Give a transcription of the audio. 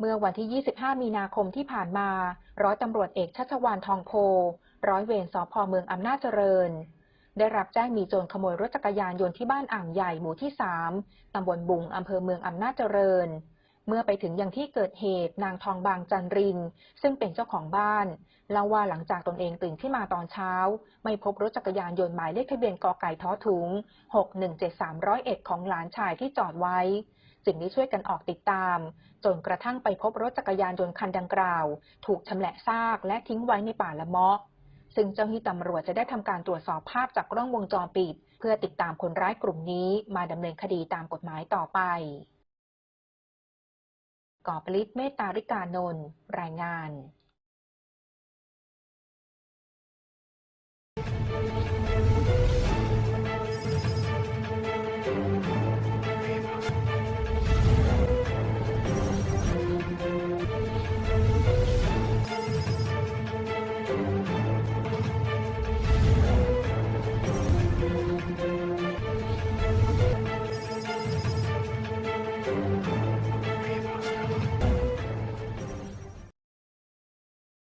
เมื่อวันที่ 25 มีนาคมที่ผ่านมา ร้อยตำรวจเอกชัชวานทองโพ ร้อยเวรสพเมืองอำนาจเจริญ ได้รับแจ้งมีโจรขโมยรถจักรยานยนต์ที่บ้านอ่างใหญ่หมู่ที่ 3 ตำบลบุงอำเภอเมืองอำนาจเจริญ เมื่อไปถึงยังที่เกิดเหตุนางทองบางจันริน ซึ่งเป็นเจ้าของบ้านเล่าว่าหลังจากตนเองตื่นขึ้นมาตอนเช้า ไม่พบรถจักรยานยนต์หมายเลขทะเบียนกอไก่ท้อถุง 617301 ของหลานชายที่จอดไว้ จึงได้ช่วยกันออกติดตาม จนกระทั่งไปพบรถจักรยานยนต์คันดังกล่าว ถูกชำแหละซากและทิ้งไว้ในป่าละเมาะซึ่งเจ้าหน้าที่ตำรวจจะได้ทำการตรวจสอบภาพจากกล้องวงจรปิด เพื่อติดตามคนร้ายกลุ่มนี้มาดำเนินคดีตามกฎหมายต่อไป ก่อปลิศเมตตาริกานนท์ รายงาน